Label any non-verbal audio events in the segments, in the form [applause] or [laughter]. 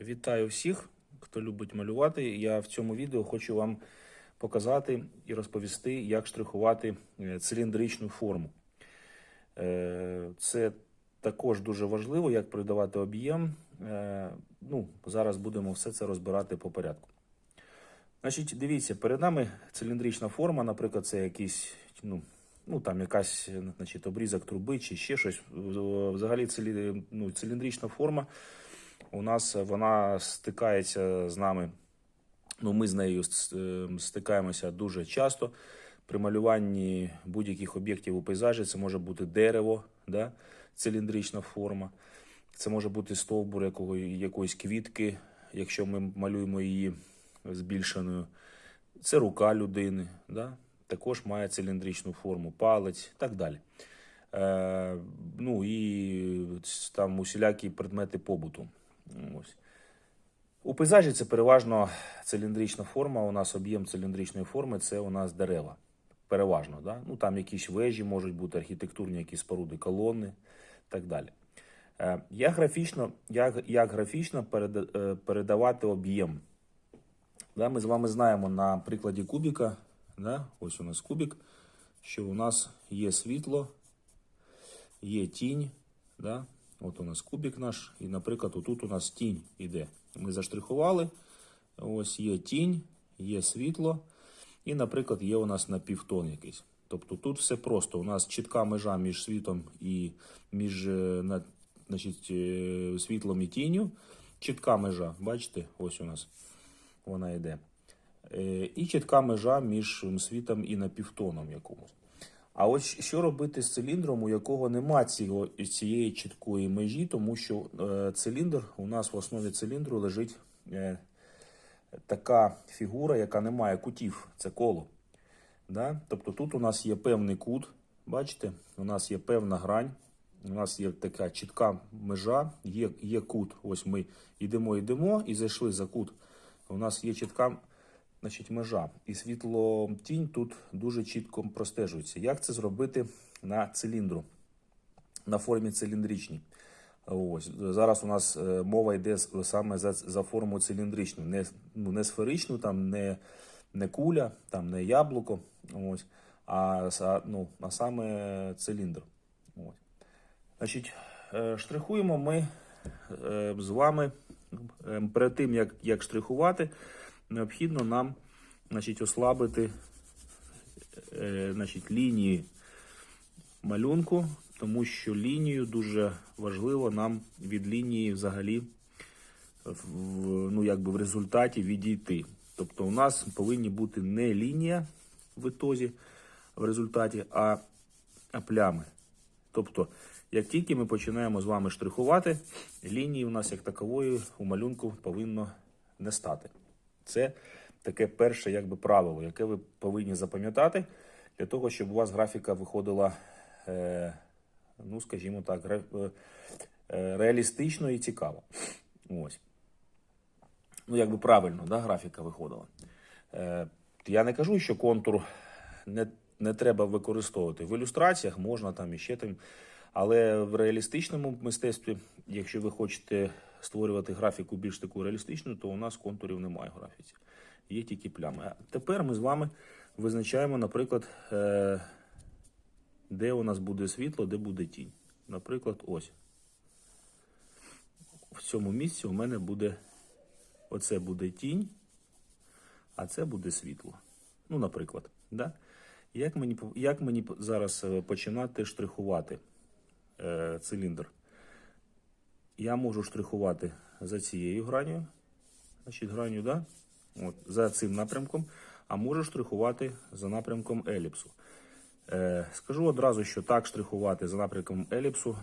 Вітаю всіх, хто любить малювати. Я в цьому відео хочу вам показати і розповісти, як штрихувати е, циліндричну форму. Е, Це також дуже важливо, як придавати об'єм. Е, Ну, зараз будемо все це розбирати по порядку. Значить, дивіться, перед нами циліндрична форма, наприклад, це якийсь, ну, ну там якась значить, обрізок труби чи ще щось. Взагалі, цилі, ну, циліндрична форма у нас вона стикається з нами. Ну, ми з нею е, стикаємося дуже часто. При малюванні будь-яких об'єктів у пейзажі це може бути дерево, да? циліндрична форма. Це може бути стовбур якого, якоїсь квітки, якщо ми малюємо її збільшеною. Це рука людини, да? також має циліндричну форму, палець і так далі. Е, ну і там усілякі предмети побуту. Ось. У пейзажі це переважно циліндрична форма. У нас об'єм циліндричної форми це у нас дерева. Переважно, да? ну там якісь вежі можуть бути, архітектурні якісь споруди, колони так далі. Е, Як графічно, як, як графічно е, передавати об'єм? Да, ми з вами знаємо на прикладі кубіка, да, ось у нас кубік, що у нас є світло, є тінь. Да, от у нас кубік наш, і, наприклад, отут у нас тінь іде. Ми заштрихували, ось є тінь, є світло, і, наприклад, є у нас напівтон якийсь. Тобто тут все просто. У нас чітка межа між світом і між е, значить, е, світлом і тінню. Чітка межа, бачите, ось у нас вона йде. Е, І чітка межа між світом і напівтоном якомусь. А ось що робити з циліндром, у якого нема цього, цієї чіткої межі, тому що е, циліндр, у нас в основі циліндру лежить е, така фігура, яка не має кутів, це коло. Да? Тобто тут у нас є певний кут, бачите, у нас є певна грань, у нас є така чітка межа, є, є кут. Ось ми йдемо, йдемо і зайшли за кут. У нас є чітка значить, межа. І світло тінь тут дуже чітко простежується. Як це зробити на циліндру, на формі циліндричній? Ось зараз у нас е, мова йде саме за, за форму циліндричну, не, ну, не сферичну, там не, не куля, там не яблуко, ось, а, ну, а саме циліндр. Ось. Значить, е, штрихуємо ми е, з вами перед тим, як, як штрихувати, необхідно нам значить, ослабити е, значить, лінії малюнку, тому що лінію дуже важливо нам від лінії взагалі в, ну, якби в результаті відійти. Тобто у нас повинні бути не лінія в ітозі в результаті, а, а плями. Тобто, як тільки ми починаємо з вами штрихувати, лінії у нас як такової у малюнку повинно не стати. Це таке перше якби, правило, яке ви повинні запам'ятати для того, щоб у вас графіка виходила, е, ну, скажімо так, е, е, реалістично і цікаво. Ось. Ну, якби правильно, да, графіка виходила. Я не кажу, що контур не, не треба використовувати. В ілюстраціях можна там і ще там. Але в реалістичному мистецтві, якщо ви хочете створювати графіку більш таку реалістичну, то у нас контурів немає в графіці. Є тільки плями. А тепер ми з вами визначаємо, наприклад, е, де у нас буде світло, де буде тінь. Наприклад, ось. В цьому місці у мене буде оце буде тінь, а це буде світло. Ну, наприклад. Да? Як мені, як мені зараз е, починати штрихувати е, циліндр? Я можу штрихувати за цією граню, значить, граню, да? От, за цим напрямком, а можу штрихувати за напрямком еліпсу. Е, скажу одразу, що так штрихувати за напрямком еліпсу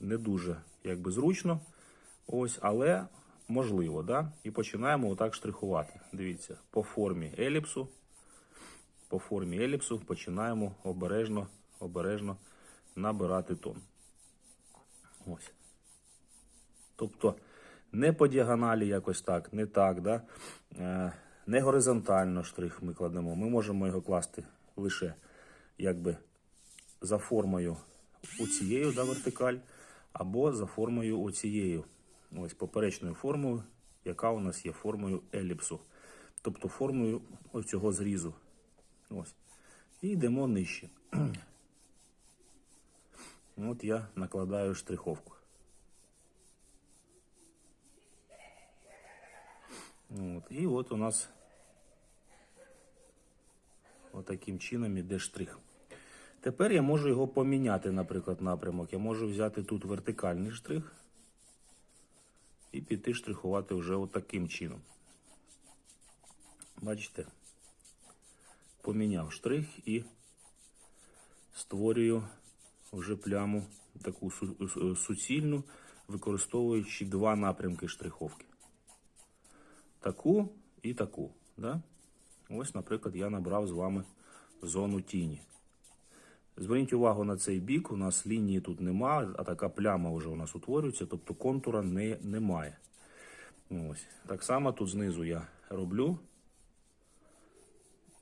не дуже якби, зручно, ось, але можливо. Да? І починаємо отак штрихувати. Дивіться, по формі еліпсу по формі еліпсу починаємо обережно, обережно набирати тон. Ось. Тобто не по діагоналі якось так, не так, да? е, не горизонтально штрих ми кладемо. Ми можемо його класти лише якби за формою оцією да, вертикаль, або за формою оцією ось поперечною формою, яка у нас є формою еліпсу. Тобто формою ось цього зрізу. Ось. І йдемо нижче. [clears throat] От я накладаю штриховку. От. І от у нас отаким чином іде штрих. Тепер я можу його поміняти, наприклад, напрямок. Я можу взяти тут вертикальний штрих і піти штрихувати вже отаким чином. Бачите? Поміняв штрих і створюю вже пляму таку су- су- суцільну, використовуючи два напрямки штриховки. Таку і таку. Да? Ось, наприклад, я набрав з вами зону тіні. Зверніть увагу на цей бік, у нас лінії тут немає, а така пляма вже у нас утворюється, тобто контура не, немає. Ось. Так само тут знизу я роблю,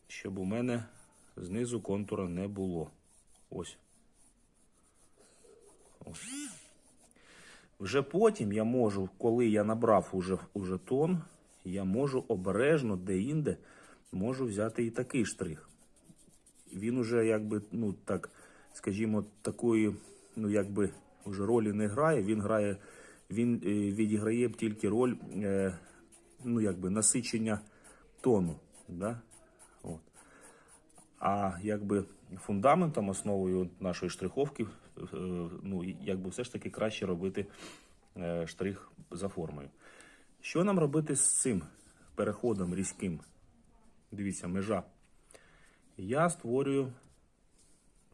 щоб у мене знизу контура не було. Ось. Ось. Вже потім я можу, коли я набрав уже, уже тон, я можу обережно де-інде можу взяти і такий штрих. Він уже якби, ну так, скажімо, такої, ну якби вже ролі не грає. Він грає, він е, відіграє тільки роль, е, ну якби насичення тону. Да? От. А якби фундаментом, основою нашої штриховки, е, ну якби все ж таки краще робити штрих за формою. Що нам робити з цим переходом різким? Дивіться, межа. Я створюю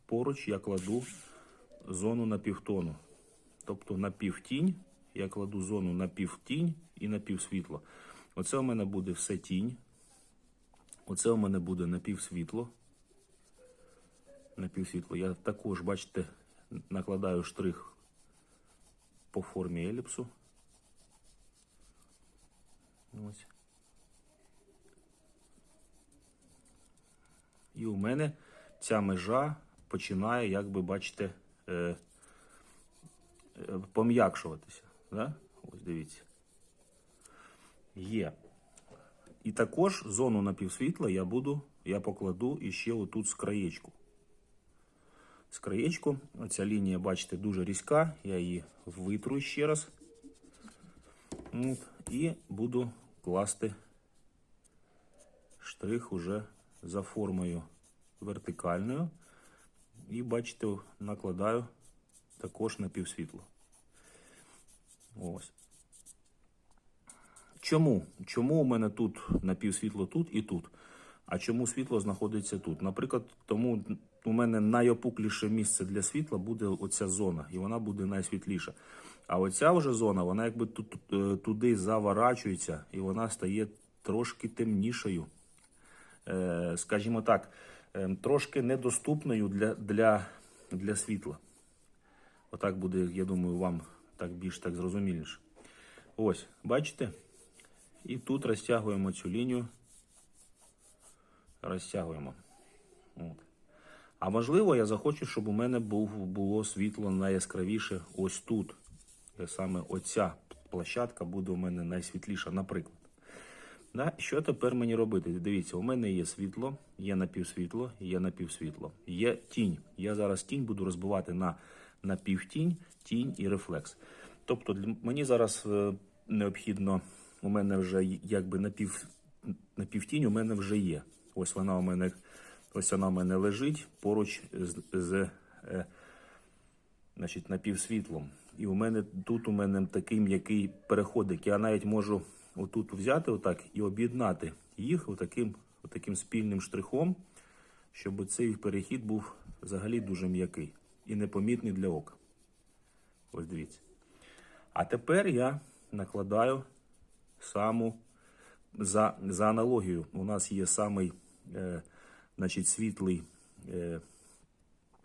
поруч, я кладу зону на півтону. Тобто на півтінь я кладу зону на півтінь і на півсвітло. Оце у мене буде все тінь. Оце у мене буде напівсвітло. Напівсвітло. Я також, бачите, накладаю штрих по формі еліпсу. Ось. І у мене ця межа починає, як би бачите, е, е, пом'якшуватися. Да? Ось дивіться. Є. І також зону напівсвітла я буду, я покладу іще отут з краєчку. З. Оця лінія, бачите, дуже різка. Я її витру ще раз. От, і буду класти штрих уже за формою вертикальною. І бачите, накладаю також на півсвітло. Ось. Чому? Чому у мене тут напівсвітло тут і тут? А чому світло знаходиться тут? Наприклад, тому у мене найопукліше місце для світла буде оця зона, і вона буде найсвітліша. А оця вже зона, вона якби е, туди заворачується, і вона стає трошки темнішою. Е, скажімо так, е, трошки недоступною для, для, для світла. Отак буде, я думаю, вам так більш так зрозуміліше. Ось, бачите? І тут розтягуємо цю лінію. Розтягуємо. От. А можливо, я захочу, щоб у мене був, було світло найяскравіше ось тут. Е, Саме оця площадка буде у мене найсвітліша, наприклад. Да? Що тепер мені робити? Дивіться, у мене є світло, є напівсвітло, є напівсвітло. Є тінь. Я зараз тінь буду розбивати на напівтінь, тінь і рефлекс. Тобто мені зараз е, необхідно, у мене вже якби напів, напівтінь у мене вже є. Ось вона у мене, ось вона у мене лежить поруч з, з е, значить, напівсвітлом. І у мене тут у мене такий м'який переходик. Я навіть можу отут взяти отак і об'єднати їх отаким, отаким спільним штрихом, щоб цей перехід був взагалі дуже м'який і непомітний для ока. Ось дивіться. А тепер я накладаю саму за, за аналогією. У нас є самий е, значить, світлий, е,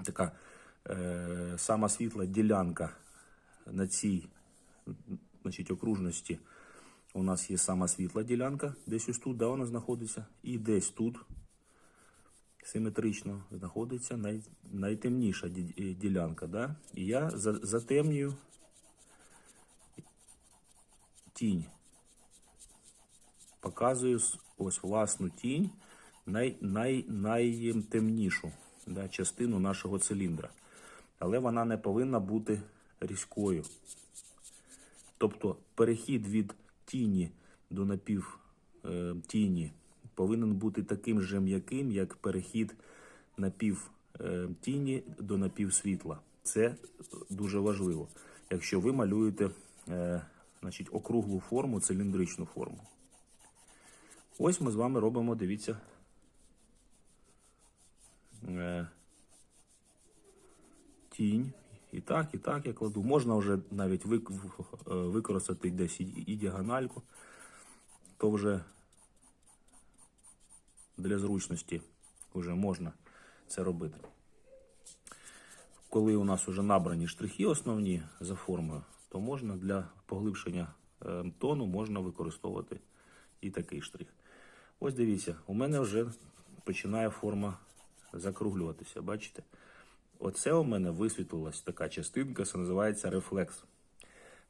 така е, сама світла ділянка на цій значить, окружності. У нас є сама світла ділянка, десь ось тут, да, вона знаходиться, і десь тут симетрично знаходиться най, найтемніша е, ділянка. Да? І я за- затемнюю тінь. Показую ось власну тінь, най, най, найтемнішу да, частину нашого циліндра. Але вона не повинна бути різкою. Тобто перехід від тіні до напів е, повинен бути таким же м'яким, як перехід напів е, до напів світла. Це дуже важливо, якщо ви малюєте е, значить, округлу форму, циліндричну форму. Ось ми з вами робимо, дивіться. Тінь. І так, і так я кладу. Можна вже навіть е, використати десь і, і діагональку, то вже для зручності вже можна це робити. Коли у нас вже набрані штрихи основні за формою, то можна для поглибшення е, тону можна використовувати і такий штрих. Ось дивіться, у мене вже починає форма закруглюватися. Бачите? Оце у мене висвітлилась така частинка, це називається рефлекс.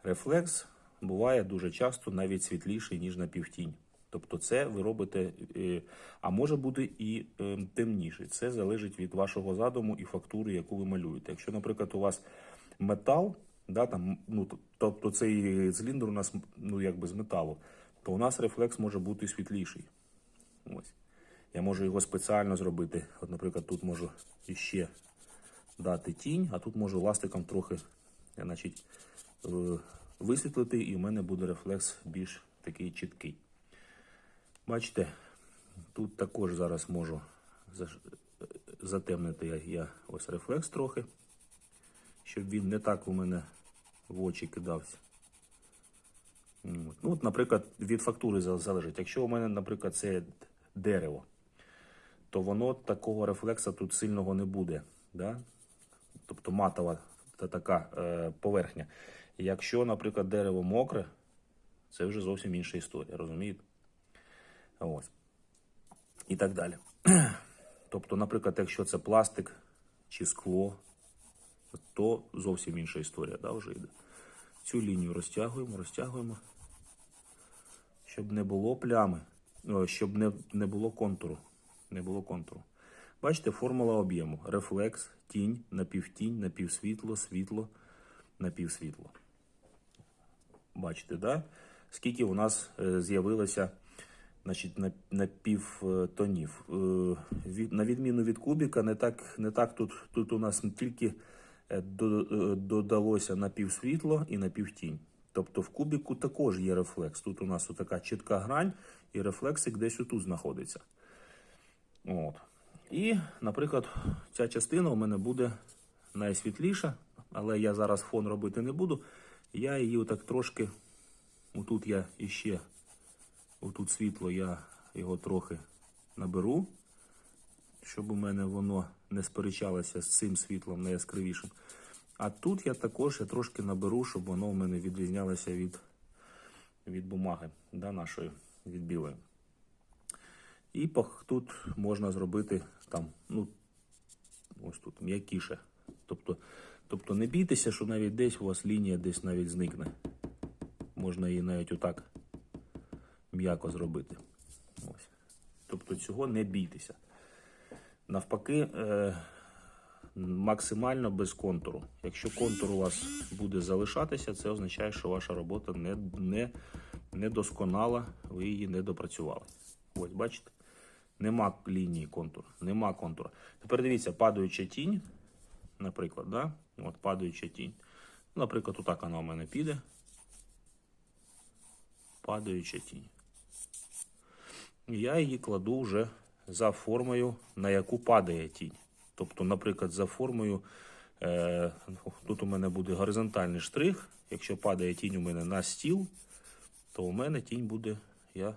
Рефлекс буває дуже часто навіть світліший, ніж на півтінь. Тобто це ви робите, е, а може бути і е, темніший. Це залежить від вашого задуму і фактури, яку ви малюєте. Якщо, наприклад, у вас метал, да, там, ну, тобто цей циліндр у нас ну, якби з металу, то у нас рефлекс може бути світліший. Ось. Я можу його спеціально зробити. От, наприклад, тут можу іще дати тінь, а тут можу ластиком трохи е, значить, е, висвітлити, і у мене буде рефлекс більш такий чіткий. Бачите, тут також зараз можу е, затемнити я ось рефлекс трохи, щоб він не так у мене в очі кидався. Ну, от, наприклад, від фактури залежить. Якщо у мене, наприклад, це дерево, то воно такого рефлекса тут сильного не буде. Да? Тобто матова та така е, поверхня. Якщо, наприклад, дерево мокре, це вже зовсім інша історія, розумієте? Ось. І так далі. [clears throat] Тобто, наприклад, якщо це пластик чи скло, то зовсім інша історія да, вже йде. Цю лінію розтягуємо, розтягуємо, щоб не було плями, щоб не, не було контуру. Не було контуру. Бачите, формула об'єму. Рефлекс, тінь, напівтінь, напівсвітло, світло, напівсвітло. Бачите, да? скільки у нас е, з'явилося значить, напівтонів. Е, на відміну від кубіка, не так, не так тут, тут у нас не тільки е, до, додалося напівсвітло і напівтінь. Тобто в кубіку також є рефлекс. Тут у нас така чітка грань, і рефлексик десь отут знаходиться. От. І, наприклад, ця частина у мене буде найсвітліша, але я зараз фон робити не буду. Я її отак трошки, отут я іще, отут світло, я його трохи наберу, щоб у мене воно не сперечалося з цим світлом найяскравішим. А тут я також я трошки наберу, щоб воно у мене відрізнялося від, від бумаги да, нашої, від білої. І тут можна зробити там, ну, ось тут м'якіше. Тобто, тобто не бійтеся, що навіть десь у вас лінія десь навіть зникне. Можна її навіть отак м'яко зробити. Ось. Тобто цього не бійтеся. Навпаки, е, максимально без контуру. Якщо контур у вас буде залишатися, це означає, що ваша робота не, не, не досконала, ви її не допрацювали. Ось, бачите? Нема лінії контуру, нема контура. Тепер дивіться, падаюча тінь, наприклад, да? От падаюча тінь. Наприклад, отак вона у мене піде. Падаюча тінь. Я її кладу вже за формою, на яку падає тінь. Тобто, наприклад, за формою, е, тут у мене буде горизонтальний штрих. Якщо падає тінь у мене на стіл, то у мене тінь буде, я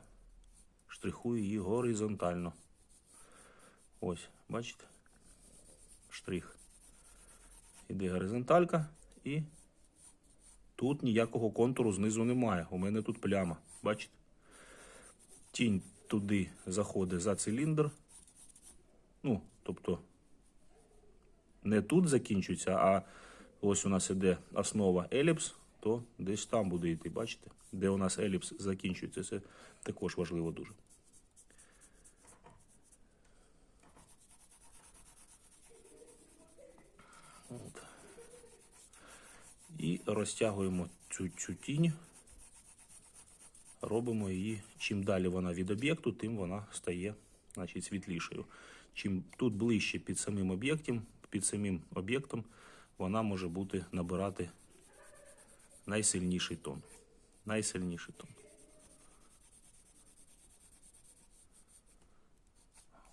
штрихую її горизонтально. Ось, бачите? Штрих. Іде горизонталька і тут ніякого контуру знизу немає. У мене тут пляма. Бачите? Тінь туди заходить за циліндр. Ну, тобто, не тут закінчується, а ось у нас іде основа еліпс. То десь там буде йти, бачите? Де у нас еліпс закінчується. Це також важливо дуже. От. І розтягуємо цю, цю тінь, робимо її. Чим далі вона від об'єкту, тим вона стає значить, світлішою. Чим тут ближче під самим об'єктом, під самим об'єктом, вона може бути набирати найсильніший тон. Найсильніший тон.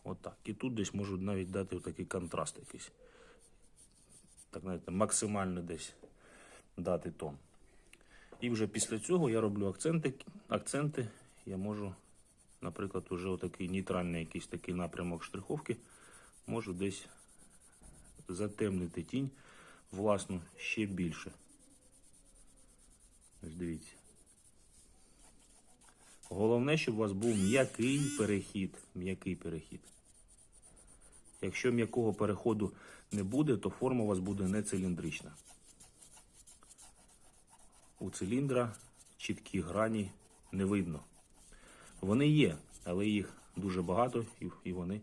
Отак. І тут десь можу навіть дати такий контраст якийсь. Так, знаєте, максимально десь дати тон. І вже після цього я роблю акценти. Акценти я можу, наприклад, уже отакий нейтральний якийсь такий напрямок штриховки, можу десь затемнити тінь власну ще більше. Ось дивіться. Головне, щоб у вас був м'який перехід. М'який перехід. Якщо м'якого переходу не буде, то форма у вас буде не циліндрична. У циліндра чіткі грані не видно. Вони є, але їх дуже багато і, вони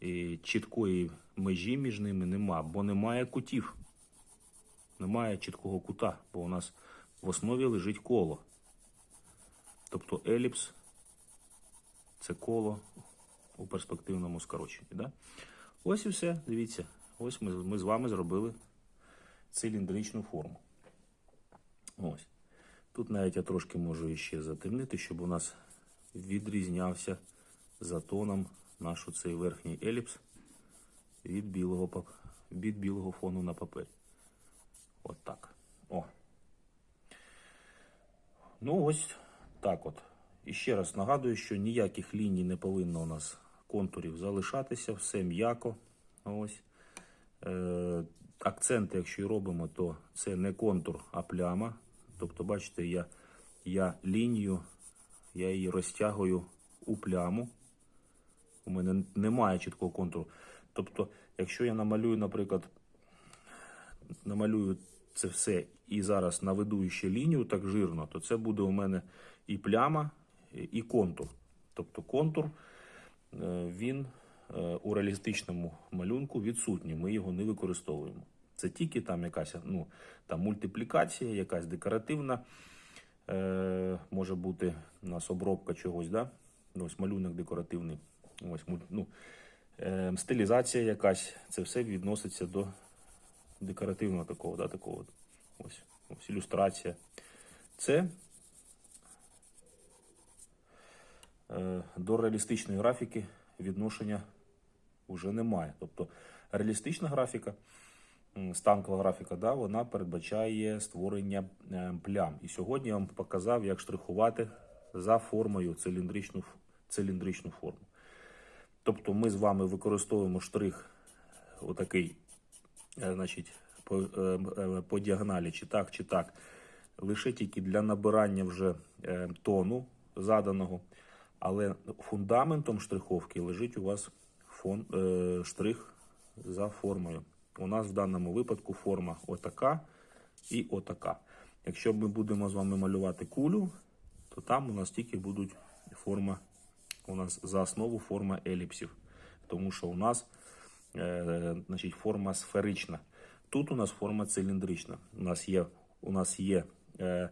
і чіткої межі між ними нема, бо немає кутів. Немає чіткого кута, бо у нас в основі лежить коло. Тобто еліпс це коло у перспективному скороченні. Да? Ось і все, дивіться. Ось ми, ми з вами зробили циліндричну форму. Ось. Тут навіть я трошки можу іще затемнити, щоб у нас відрізнявся за тоном наш цей верхній еліпс від білого, від білого фону на папері. От так. О. Ну, ось так от. І ще раз нагадую, що ніяких ліній не повинно у нас контурів залишатися, все м'яко. Ось. Е, акценти, якщо і робимо, то це не контур, а пляма. Тобто, бачите, я, я лінію, я її розтягую у пляму. У мене немає чіткого контуру. Тобто, якщо я намалюю, наприклад, намалюю це все і зараз наведу ще лінію так жирно, то це буде у мене і пляма, і- контур. Тобто контур е, він е, у реалістичному малюнку відсутній. Ми його не використовуємо. Це тільки там якась ну, там мультиплікація, якась декоративна. Е, може бути у нас обробка чогось, да? Ось малюнок декоративний. Ось, ну, е, стилізація якась. Це все відноситься до декоративного такого, да, такого. Ось, ось ілюстрація. Це е, до реалістичної графіки відношення вже немає. Тобто реалістична графіка, станкова графіка, да, вона передбачає створення е, плям. І сьогодні я вам показав, як штрихувати за формою циліндричну, циліндричну форму. Тобто ми з вами використовуємо штрих отакий, е, значить, по, е, е, по діагоналі, чи так, чи так, лише тільки для набирання вже е, тону заданого. Але фундаментом штриховки лежить у вас фон, е, штрих за формою. У нас в даному випадку форма отака і отака. Якщо ми будемо з вами малювати кулю, то там у нас тільки будуть форма, у нас за основу форма еліпсів. Тому що у нас е, значить, форма сферична. Тут у нас форма циліндрична. У нас є, у нас є е,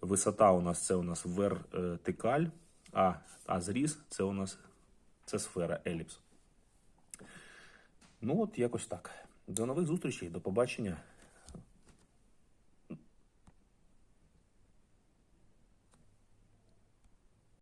висота, у нас це у нас вертикаль, а, а зріз це у нас це сфера еліпс. Ну от якось так. До нових зустрічей, до побачення.